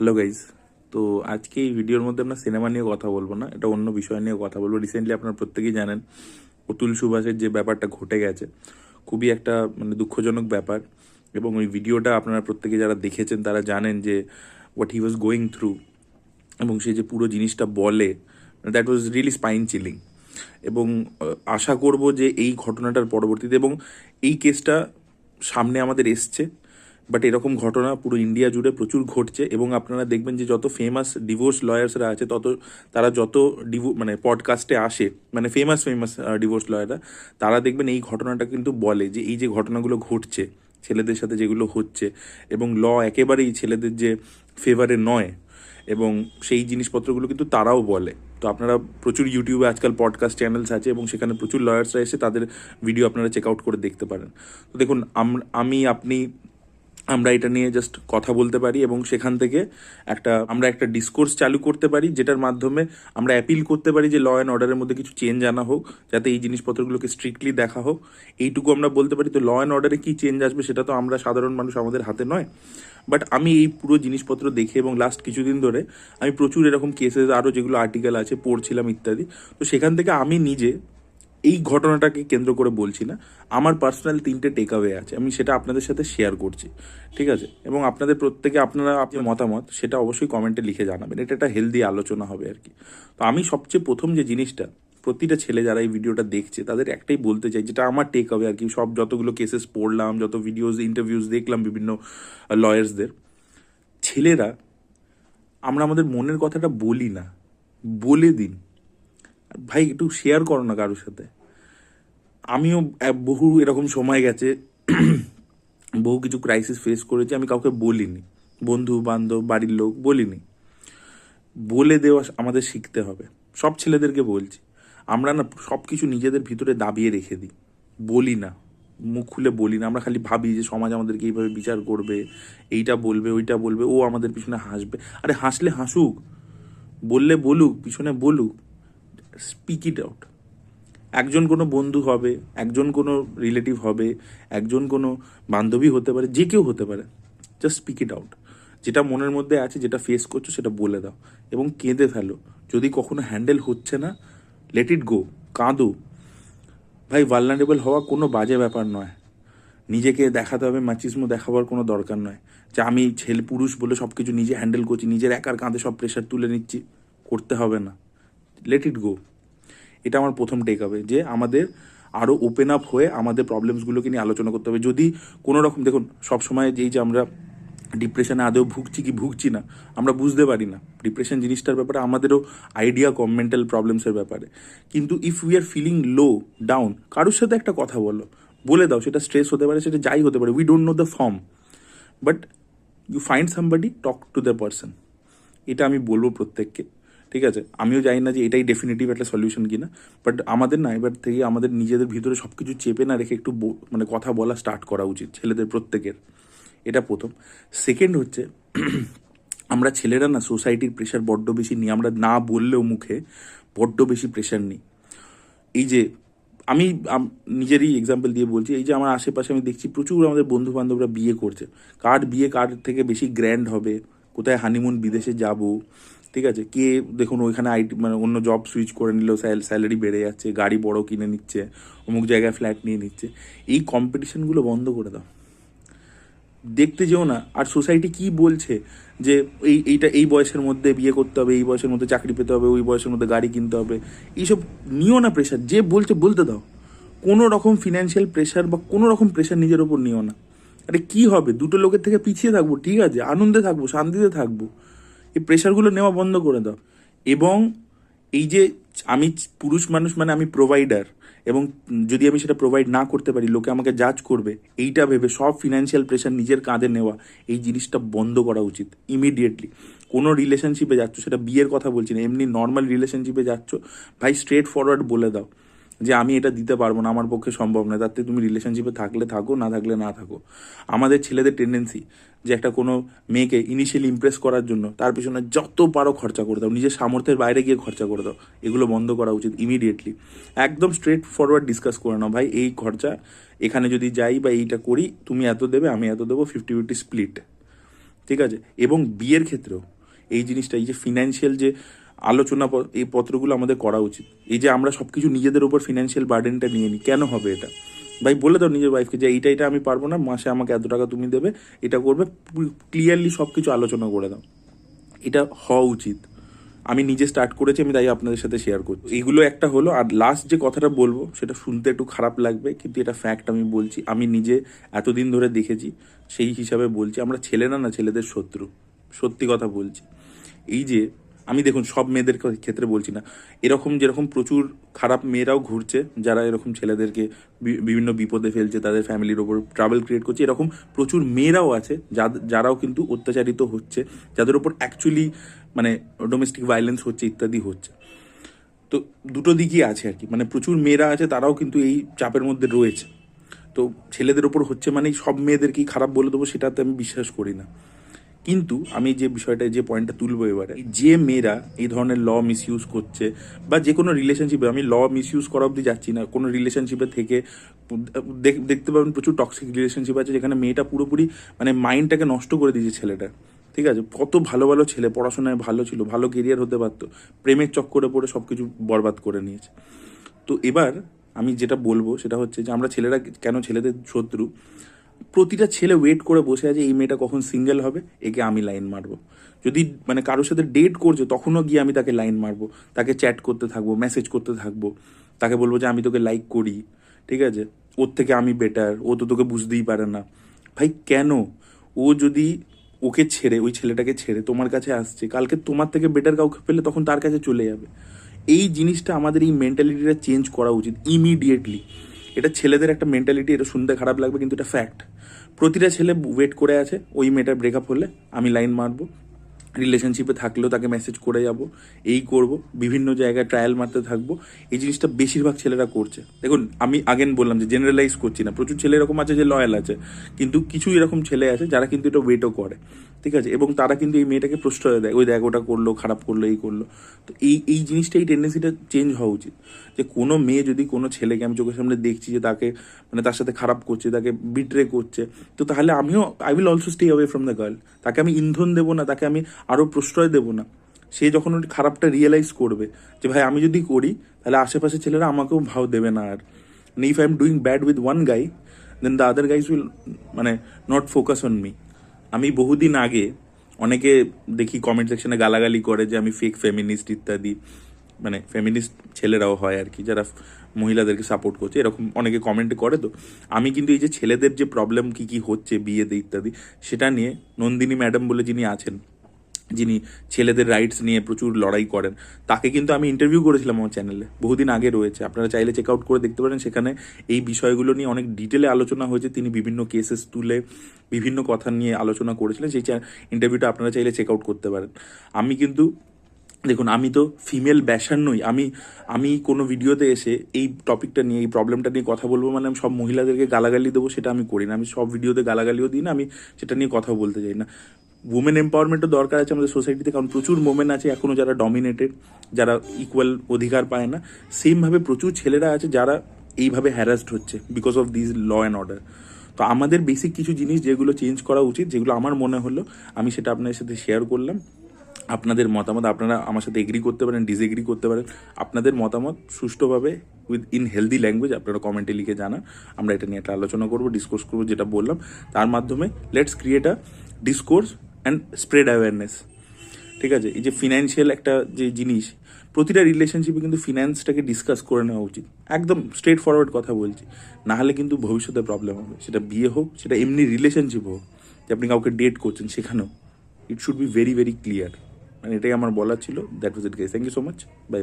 Hello guys তো আজকে এই ভিডিওর মধ্যে আমরা সিনেমা নিয়ে কথা বলব না, এটা অন্য বিষয় নিয়ে কথা বলব। রিসেন্টলি আপনারা প্রত্যেকেই জানেন, অতুল সুভাষের যে ব্যাপারটা ঘটে গেছে, খুবই একটা মানে দুঃখজনক ব্যাপার। এবং ওই ভিডিওটা আপনারা প্রত্যেকে যারা দেখেছেন, তারা জানেন যে what he was going through এবং সে যে পুরো জিনিসটা বলে that was really spine chilling এবং আশা করব যে এই ঘটনাটার পরবর্তীতে, এবং এই কেসটা সামনে আমাদের এসছে। বাট এরকম ঘটনা পুরো ইন্ডিয়া জুড়ে প্রচুর ঘটছে এবং আপনারা দেখবেন যে যত ফেমাস ডিভোর্স লয়ার্সরা আছে, তত তারা যত ডিভো মানে পডকাস্টে আসে মানে ফেমাস ফেমাস ডিভোর্স লয়াররা তারা দেখবেন এই ঘটনাটা কিন্তু বলে যে এই যে ঘটনাগুলো ঘটছে, ছেলেদের সাথে যেগুলো হচ্ছে এবং ল একেবারেই ছেলেদের যে ফেভারে নয় এবং সেই জিনিসপত্রগুলো কিন্তু তারাও বলে। তো আপনারা প্রচুর ইউটিউবে আজকাল পডকাস্ট চ্যানেলস আছে এবং সেখানে প্রচুর লয়ার্সরা এসে তাদের ভিডিও আপনারা চেক আউট করে দেখতে পারেন। তো দেখুন আম- আপনি আমরা এটা নিয়ে জাস্ট কথা বলতে পারি এবং সেখান থেকে একটা, আমরা একটা ডিসকোর্স চালু করতে পারি, যেটার মাধ্যমে আমরা অ্যাপিল করতে পারি যে ল অ্যান্ড অর্ডারের মধ্যে কিছু চেঞ্জ আনা হোক, যাতে এই জিনিসপত্রগুলোকে স্ট্রিক্টলি দেখা হোক। এইটুকু আমরা বলতে পারি, তো ল অ্যান্ড অর্ডারে কী চেঞ্জ আসবে সেটা তো আমরা সাধারণ মানুষ আমাদের হাতে নয়। বাট আমি এই পুরো জিনিসপত্র দেখে এবং লাস্ট কিছুদিন ধরে আমি প্রচুর এরকম কেসেস আরও যেগুলো আর্টিকেল আছে, পড়ছিলাম ইত্যাদি। তো সেখান থেকে আমি নিজে এই ঘটনাটাকে কেন্দ্র করে বলছি না। আমার পার্সোনাল তিনটে টেক অ্যাওয়ে আছে, আমি সেটা আপনাদের সাথে শেয়ার করছি, ঠিক আছে? এবং আপনাদের প্রত্যেকে আপনারা আপনার মতামত, সেটা অবশ্যই কমেন্টে লিখে জানাবেন। এটা একটা হেলদি আলোচনা হবে আর কি। তো আমি সবচেয়ে প্রথম যে জিনিসটা, প্রতিটা ছেলে যারা এই ভিডিওটা দেখছে, তাদের একটাই বলতে চাই, যেটা আমার টেক হবে আর কি, সব যতগুলো কেসেস পড়লাম, যত ভিডিওস ইন্টারভিউস দেখলাম বিভিন্ন লয়ার্সদের ছেলেরা, আমরা আমাদের মনের কথাটা বলি না, বলে দিন। ভাই, একটু শেয়ার করো না কারোর সাথে। আমিও বহু এরকম সময় গেছে, বহু কিছু ক্রাইসিস ফেস করেছি, আমি কাউকে বলিনি। বন্ধু, বান্ধব, বাড়ির লোক বলিনি। বলে দেওয়া আমাদের শিখতে হবে। সব ছেলেদেরকে বলছি, আমরা না সব কিছু নিজেদের ভিতরে দাবিয়ে রেখে দিই। বলি না, মুখ খুলে বলি না, আমরা খালি ভাবি যে সমাজ আমাদেরকে এইভাবে বিচার করবে, এইটা বলবে, ওইটা বলবে, ও আমাদের পিছনে হাসবে। আরে হাসলে হাসুক, বললে বলুক, পিছনে বলুক। স্পিক ইট আউট একজন কোনো বন্ধু হবে, একজন কোনো রিলেটিভ হবে, একজন কোনো বান্ধবী হতে পারে, যে কেউ হতে পারে। জাস্ট স্পিক ইট আউট যেটা মনের মধ্যে আছে, যেটা ফেস করছ, সেটা বলে দাও এবং কেঁদে ফেলো। যদি কখনো হ্যান্ডেল হচ্ছে না লেট ইট গো কাঁদো। ভাই ভালনারেবল হওয়া কোনো বাজে ব্যাপার নয়। নিজেকে দেখাতে হবে ম্যাচিসমো দেখাবার কোনো দরকার নয়। যে আমি ছেলে পুরুষ বলে সব কিছু নিজে হ্যান্ডেল করছি, নিজের একার কাঁধে সব প্রেশার তুলে নিচ্ছি, করতে হবে না। লেট ইট গো এটা আমার প্রথম টেক হবে যে আমাদের আরও ওপেন আপ হয়ে আমাদের প্রবলেমসগুলোকে নিয়ে আলোচনা করতে হবে। যদি কোনো রকম, দেখুন, সবসময় যেই যে আমরা ডিপ্রেশনে আদৌ ভুগছি কি ভুগছি না, আমরা বুঝতে পারি না। ডিপ্রেশন জিনিসটার ব্যাপারে আমাদেরও আইডিয়া কম মেন্টাল প্রবলেমসের ব্যাপারে। কিন্তু if we are feeling low down কারোর সাথে একটা কথা বলো, বলে দাও, সেটা স্ট্রেস হতে পারে, সেটা যাই হতে পারে we don't know the form but you find somebody talk to the person এটা আমি বলব প্রত্যেককে। ঠিক আছে? আমিও জানি না যে এটাই ডেফিনেটিভ একটা সলিউশন কিনা বাট আমাদের না এবার থেকে আমাদের নিজেদের ভিতরে সব কিছু চেপে না রেখে একটু মানে কথা বলা স্টার্ট করা উচিত ছেলেদের প্রত্যেকের। এটা প্রথম। সেকেন্ড হচ্ছে, আমরা ছেলেরা না সোসাইটির প্রেশার বড্ড বেশি নিই, আমরা না বললেও মুখে বড্ড বেশি প্রেশার নিই। এই যে, আমি নিজেরই এক্সাম্পল দিয়ে বলছি, এই যে আমার আশেপাশে আমি দেখছি প্রচুর আমাদের বন্ধু বান্ধবরা বিয়ে করছে। কার বিয়ে কার থেকে বেশি গ্র্যান্ড হবে? কোথায় হানিমুন বিদেশে যাব? ঠিক আছে? কে দেখুন ওইখানে আইটি মানে অন্য জব সুইচ করে নিলেও স্যালারি বেড়ে যাচ্ছে, গাড়ি বড় কিনে নিচ্ছে, অমুক জায়গায় ফ্ল্যাট নিয়ে নিচ্ছে। এই কম্পিটিশনগুলো বন্ধ করে দাও। দেখতে যেও না। আর সোসাইটি কি বলছে? যে এই, এইটা, এই বয়সের মধ্যে বিয়ে করতে হবে, এই বয়সের মধ্যে চাকরি পেতে হবে, ওই বয়সের মধ্যে গাড়ি কিনতে হবে। এইসব নিও না প্রেশার যে বলছে বলতে দাও। কোনো রকম ফিনান্সিয়াল প্রেশার বা কোনো রকম প্রেশার নিজের ওপর নিও না। আরে কি হবে? দুটো লোকের থেকে পিছিয়ে থাকব, ঠিক আছে? আনন্দে থাকব, শান্তিতে থাকব। এই প্রেশারগুলো নেওয়া বন্ধ করে দাও। এবং এই যে আমি পুরুষ মানুষ মানে আমি প্রোভাইডার এবং যদি আমি সেটা প্রোভাইড না করতে পারি, লোকে আমাকে জাজ করবে, এইটা ভেবে সব ফিনান্সিয়াল প্রেশার নিজের কাঁধে নেওয়া, এই জিনিসটা বন্ধ করা উচিত ইমিডিয়েটলি কোনো রিলেশনশিপে যাচ্ছ, সেটা বিয়ের কথা বলছি না, এমনি নর্মাল রিলেশনশিপে যাচ্ছ, ভাই স্ট্রেট ফরওয়ার্ড বলে দাও। যে আমি এটা দিতে পারব না, আমার পক্ষে সম্ভব না তাতে তুমি রিলেশনশিপে থাকলে থাকো, না থাকলে না থাকো। আমাদের ছেলেদের টেন্ডেন্সি যে একটা কোনো মেয়েকে ইনিশিয়ালি ইমপ্রেস করার জন্য তার পিছনে যত পারো খরচা করে দাও, নিজের সামর্থ্যের বাইরে গিয়ে খরচা করে দাও। এগুলো বন্ধ করা উচিত ইমিডিয়েটলি একদম স্ট্রেট ফরওয়ার্ড ডিসকাস করে নাও, ভাই, এই খরচা এখানে যদি যাই বা এইটা করি, তুমি এত দেবে, আমি এত দেবো ফিফটি ফিফটি স্প্লিট ঠিক আছে? এবং বিয়ের ক্ষেত্রেও এই জিনিসটা, এই যে ফিনান্সিয়াল যে আলোচনা এই পত্রগুলো আমাদের করা উচিত। এই যে আমরা সব কিছু নিজেদের উপর ফিনান্সিয়াল বার্ডেনটা নিয়ে নিই, কেন হবে এটা? ভাই, বলে দাও নিজের ওয়াইফকে যে এইটা এটা আমি পারব না, মাসে আমাকে এত টাকা তুমি দেবে, এটা করবে ক্লিয়ারলি সব কিছু আলোচনা করে দাও। এটা হওয়া উচিত। আমি নিজে স্টার্ট করেছি, আমি তাই আপনাদের সাথে শেয়ার করছি। এইগুলো একটা হলো, আর লাস্ট যে কথাটা বলব, সেটা শুনতে একটু খারাপ লাগবে, কিন্তু এটা ফ্যাক্ট আমি বলছি, আমি নিজে এতদিন ধরে দেখেছি, সেই হিসাবে বলছি, আমরা ছেলেরা না ছেলেদের শত্রু। সত্যি কথা বলছি। এই যে আমি দেখুন, সব মেয়েদের ক্ষেত্রে বলছি না। এরকম যেরকম প্রচুর খারাপ মেয়েরাও ঘুরছে, যারা এরকম ছেলেদেরকে বিভিন্ন বিপদে ফেলছে, তাদের ফ্যামিলির ওপর ট্রাভেল ক্রিয়েট করছে, এরকম প্রচুর মেয়েরাও আছে যারাও কিন্তু অত্যাচারিত হচ্ছে, যাদের ওপর অ্যাকচুয়ালি মানে ডোমেস্টিক ভায়োলেন্স হচ্ছে, ইত্যাদি হচ্ছে। তো দুটো দিকই আছে আর কি। মানে প্রচুর মেয়েরা আছে, তারাও কিন্তু এই চাপের মধ্যে রয়েছে। তো ছেলেদের ওপর হচ্ছে মানেই সব মেয়েদেরকেই খারাপ বলে দেবো, সেটাতে আমি বিশ্বাস করি না। কিন্তু আমি যে বিষয়টা, যে পয়েন্টটা তুলবো এবারে, যে মেয়েরা এই ধরনের ল মিসইউজ করছে বা যে কোনো রিলেশনশিপে আমি ল মিসইউজ করা অবধি যাচ্ছি না, কোনো রিলেশনশিপে থেকে, দেখ- দেখতে পাবেন প্রচুর টক্সিক রিলেশনশিপ আছে যেখানে মেয়েটা পুরোপুরি মানে মাইন্ডটাকে নষ্ট করে দিয়েছে ছেলেটা, ঠিক আছে? কত ভালো ভালো ছেলে, পড়াশোনায় ভালো ছিল, ভালো কেরিয়ার হতে পারতো, প্রেমের চক্করে পড়ে সব কিছু বরবাদ করে নিয়েছে। তো এবার আমি যেটা বলব সেটা হচ্ছে যে আমরা ছেলেরা কেন ছেলেদের শত্রু? প্রতিটা ছেলে ওয়েট করে বসে আছে, এই মেয়েটা কখন সিঙ্গেল হবে? একে আমি লাইন মারবো। যদি মানে কারোর সাথে ডেট করছে, তখনও গিয়ে আমি তাকে লাইন মারবো। তাকে চ্যাট করতে থাকব মেসেজ করতে থাকব। তাকে বলব যে, আমি তোকে লাইক করি। ঠিক আছে? ওর থেকে আমি বেটার ও তো তোকে বুঝতেই পারে না। ভাই, কেন? ও যদি ওকে ছেড়ে, ওই ছেলেটাকে ছেড়ে তোমার কাছে আসছে, কালকে তোমার থেকে বেটার কাউকে পেলে তখন তার কাছে চলে যাবে। এই জিনিসটা আমাদের এই মেন্টালিটিটা চেঞ্জ করা উচিত ইমিডিয়েটলি এটা ছেলেদের একটা মেন্টালিটি এটা শুনতে খারাপ লাগবে, কিন্তু এটা ফ্যাক্ট প্রতিটা ছেলে ওয়েট করে আছে, ওই মেয়েটার ব্রেকআপ হলে আমি লাইন মারবো রিলেশনশিপে থাকলেও তাকে মেসেজ করে যাব, এই করব, বিভিন্ন জায়গায় ট্রায়াল মারতে থাকব, এই জিনিসটা বেশিরভাগ ছেলেরা করছে। দেখুন, আমি আগেন বললাম যে জেনারেলাইজ করছি না, প্রচুর ছেলে এরকম আছে যে লয়াল আছে, কিন্তু কিছু এরকম ছেলে আছে যারা কিন্তু এটা ওয়েটও করে। ঠিক আছে? এবং তারা কিন্তু এই মেয়েটাকে প্রশ্রয় দেয়। ওই দেখ, ওটা করল, খারাপ করল, এই করল। তো এই এই জিনিসটা এই টেন্ডেন্সিটা চেঞ্জ হওয়া উচিত। যে কোনো মেয়ে যদি কোনো ছেলেকে আমি চোখের সামনে দেখছি যে তাকে মানে তার সাথে খারাপ করছে, তাকে বিট্রে করছে, তো তাহলে আমিও I will also stay away from the girl তাকে আমি ইন্ধন দেবো না, তাকে আমি আরও প্রশ্রয় দেবো না। সে যখন ওই খারাপটা রিয়েলাইজ করবে যে, ভাই, আমি যদি করি, তাহলে আশেপাশে ছেলেরা আমাকেও ভাও দেবে না আর। If I am doing bad with one guy then the other guys will মানে নট ফোকাস অন মি আমি বহুদিন আগে অনেকে দেখি কমেন্ট সেকশনে গালাগালি করে যে আমি ফেক ফেমিনিস্ট ইত্যাদি মানে ফেমিনিস্ট ছেলেরাও হয় আর কি, যারা মহিলাদেরকে সাপোর্ট করছে, এরকম অনেকে কমেন্ট করে তো। আমি কিন্তু এই যে ছেলেদের যে প্রবলেম কি কি হচ্ছে বিয়েতে ইত্যাদি, সেটা নিয়ে নন্দিনী ম্যাডাম বলে যিনি আছেন যিনি ছেলেদের রাইটস নিয়ে প্রচুর লড়াই করেন, তাকে কিন্তু আমি ইন্টারভিউ করেছিলাম আমার চ্যানেলে বহুদিন আগে রয়েছে। আপনারা চাইলে চেক আউট করে দেখতে পারেন। সেখানে এই বিষয়গুলো নিয়ে অনেক ডিটেলে আলোচনা হয়েছে। তিনি বিভিন্ন কেসেস তুলে বিভিন্ন কথা নিয়ে আলোচনা করেছিলেন। সেই ইন্টারভিউটা আপনারা চাইলে চেক আউট করতে পারেন। আমি কিন্তু, দেখুন, আমি তো ফিমেল ব্যাসার নই। আমি আমি কোনো ভিডিওতে এসে এই টপিকটা নিয়ে, এই প্রবলেমটা নিয়ে কথা বলব মানে আমি সব মহিলাদেরকে গালাগালি দেবো, সেটা আমি করি না। আমি সব ভিডিওতে গালাগালিও দিই না। আমি সেটা নিয়ে কথা বলতে চাই না। উমেন এম্পাওয়ারমেন্টও দরকার আছে আমাদের সোসাইটিতে কারণ প্রচুর মোমেন আছে এখনও যারা ডমিনেটেড যারা ইকুয়াল অধিকার পায় না। সেমভাবে প্রচুর ছেলেরা আছে যারা এইভাবে হ্যারাসড হচ্ছে because of this law and order তো আমাদের বেসিক কিছু জিনিস যেগুলো চেঞ্জ করা উচিত, যেগুলো আমার মনে হলো, আমি সেটা আপনাদের সাথে শেয়ার করলাম। আপনাদের মতামত, আপনারা আমার সাথে এগ্রি করতে পারেন ডিসএগ্রি করতে পারেন। আপনাদের মতামত সুষ্ঠুভাবে উইথ ইন হেলদি ল্যাঙ্গুয়েজ আপনারা কমেন্টে লিখে জানান। আমরা এটা নিয়ে একটা আলোচনা করব ডিসকোর্স করব, যেটা বললাম। তার মাধ্যমে let's create a discourse and spread awareness ঠিক আছে? এই যে ফিনান্সিয়াল একটা যে জিনিস, প্রতিটা রিলেশনশিপে কিন্তু ফিনান্সটাকে ডিসকাস করে নেওয়া উচিত। একদম স্ট্রেট ফরওয়ার্ড কথা বলছি। না হলে কিন্তু ভবিষ্যতে প্রবলেম হবে। সেটা বিয়ে হোক, সেটা এমনি রিলেশনশিপ হোক, যে আপনি কাউকে ডেট করছেন সেখানেও it should be very very clear মানে এটাই আমার বলার ছিল। That was it guys thank you so much bye